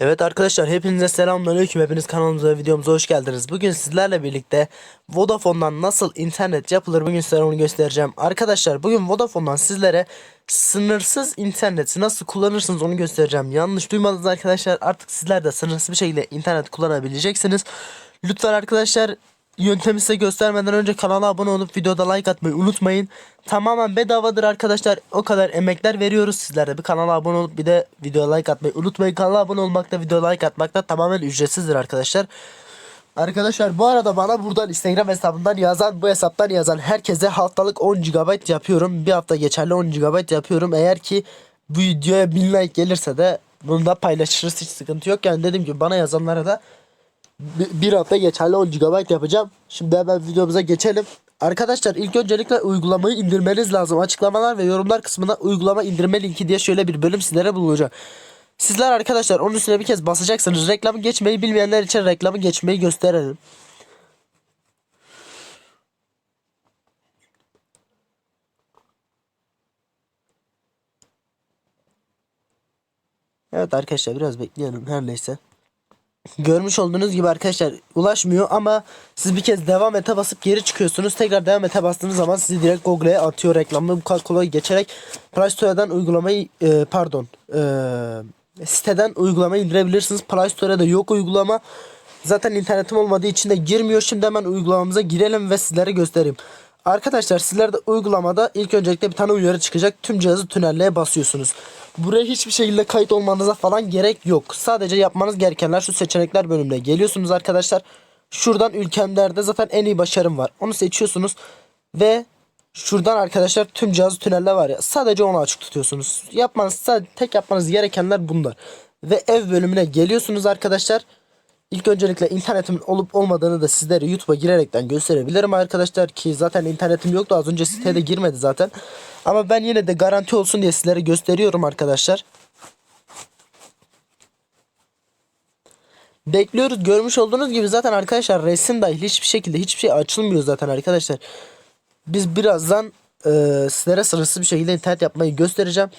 Evet arkadaşlar hepinize selamünaleyküm. Hepiniz kanalımıza videomuza hoş geldiniz. Bugün sizlerle birlikte Vodafone'dan nasıl internet yapılır bugün size onu göstereceğim. Arkadaşlar bugün Vodafone'dan sizlere sınırsız interneti nasıl kullanırsınız onu göstereceğim. Yanlış duymadınız arkadaşlar. Artık sizler de sınırsız bir şekilde internet kullanabileceksiniz. Lütfen arkadaşlar Yöntemi size göstermeden önce kanala abone olup videoda like atmayı unutmayın. Tamamen bedavadır arkadaşlar. O kadar emekler veriyoruz sizlere. Bir kanala abone olup bir de videoya like atmayı unutmayın. Kanala abone olmak da videoya like atmak da tamamen ücretsizdir arkadaşlar. Arkadaşlar bu arada bana buradan Instagram hesabından yazan bu hesaptan yazan herkese haftalık 10 GB yapıyorum. Bir hafta geçerli 10 GB yapıyorum. Eğer ki bu videoya 1000 like gelirse de bunu da paylaşırız hiç sıkıntı yok. Yani dediğim gibi bana yazanlara da bir hafta geçerli 10 GB yapacağım. Şimdi hemen videomuza geçelim. Arkadaşlar ilk öncelikle uygulamayı indirmeniz lazım. Açıklamalar ve yorumlar kısmına uygulama indirme linki diye şöyle bir bölüm sizlere bulunacak. Sizler arkadaşlar onun üstüne bir kez basacaksınız. Reklamı geçmeyi bilmeyenler için reklamı geçmeyi gösterelim. Evet arkadaşlar biraz bekleyelim her neyse. Görmüş olduğunuz gibi arkadaşlar ulaşmıyor ama siz bir kez devam ete basıp geri çıkıyorsunuz. Tekrar devam ete bastığınız zaman sizi direkt Google'e atıyor reklamı. Bu kadar kolay geçerek Play Store'dan uygulamayı e, pardon e, siteden uygulamayı indirebilirsiniz. Play Store'da yok uygulama. Zaten internetim olmadığı için de girmiyor. Şimdi hemen uygulamamıza girelim ve sizlere göstereyim. Arkadaşlar sizler de uygulamada ilk öncelikle bir tane uyarı çıkacak. Tüm cihazı tünelleye basıyorsunuz. Buraya hiçbir şekilde kayıt olmanıza falan gerek yok. Sadece yapmanız gerekenler şu seçenekler bölümüne geliyorsunuz arkadaşlar. Şuradan ülkemlerde zaten en iyi başarım var. Onu seçiyorsunuz ve şuradan arkadaşlar tüm cihazı tünelle var ya. Sadece onu açık tutuyorsunuz. Yapmanız sadece tek yapmanız gerekenler bunlar. Ve ev bölümüne geliyorsunuz arkadaşlar. İlk öncelikle internetimin olup olmadığını da sizlere YouTube'a girerekten gösterebilirim arkadaşlar ki zaten internetim yoktu az önce siteye de girmedi zaten. Ama ben yine de garanti olsun diye sizlere gösteriyorum arkadaşlar. Bekliyoruz görmüş olduğunuz gibi zaten arkadaşlar resim dahil hiçbir şekilde hiçbir şey açılmıyor zaten arkadaşlar. Biz birazdan e, sizlere sınırsız bir şekilde internet yapmayı göstereceğim.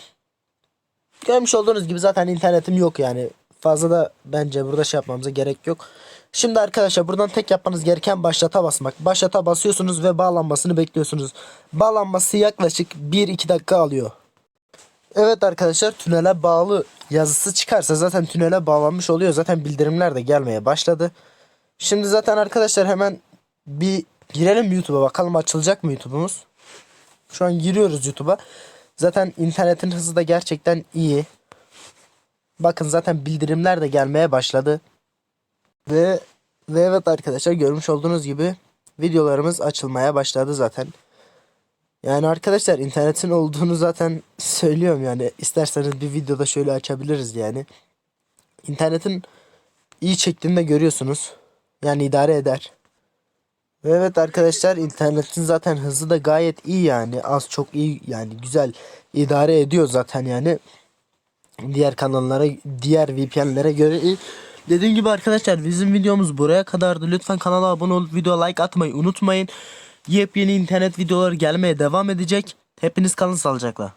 Görmüş olduğunuz gibi zaten internetim yok yani. Fazla da bence burada şey yapmamıza gerek yok. Şimdi arkadaşlar buradan tek yapmanız gereken başlata basmak. Başlata basıyorsunuz ve bağlanmasını bekliyorsunuz. Bağlanması yaklaşık 1-2 dakika alıyor. Evet arkadaşlar tünele bağlı yazısı çıkarsa zaten tünele bağlanmış oluyor. Zaten bildirimler de gelmeye başladı. Şimdi zaten arkadaşlar hemen bir girelim YouTube'a bakalım açılacak mı YouTube'umuz. Şu an giriyoruz YouTube'a. Zaten internetin hızı da gerçekten iyi. Bakın zaten bildirimler de gelmeye başladı. Ve ve evet arkadaşlar görmüş olduğunuz gibi videolarımız açılmaya başladı zaten. Yani arkadaşlar internetin olduğunu zaten söylüyorum yani isterseniz bir videoda şöyle açabiliriz yani. İnternetin iyi çektiğini de görüyorsunuz. Yani idare eder. Ve evet arkadaşlar internetin zaten hızı da gayet iyi yani. Az çok iyi yani güzel idare ediyor zaten yani diğer kanallara, diğer VPN'lere göre. Dediğim gibi arkadaşlar bizim videomuz buraya kadardı. Lütfen kanala abone olup video like atmayı unutmayın. Yepyeni internet videoları gelmeye devam edecek. Hepiniz kalın sağlıcakla.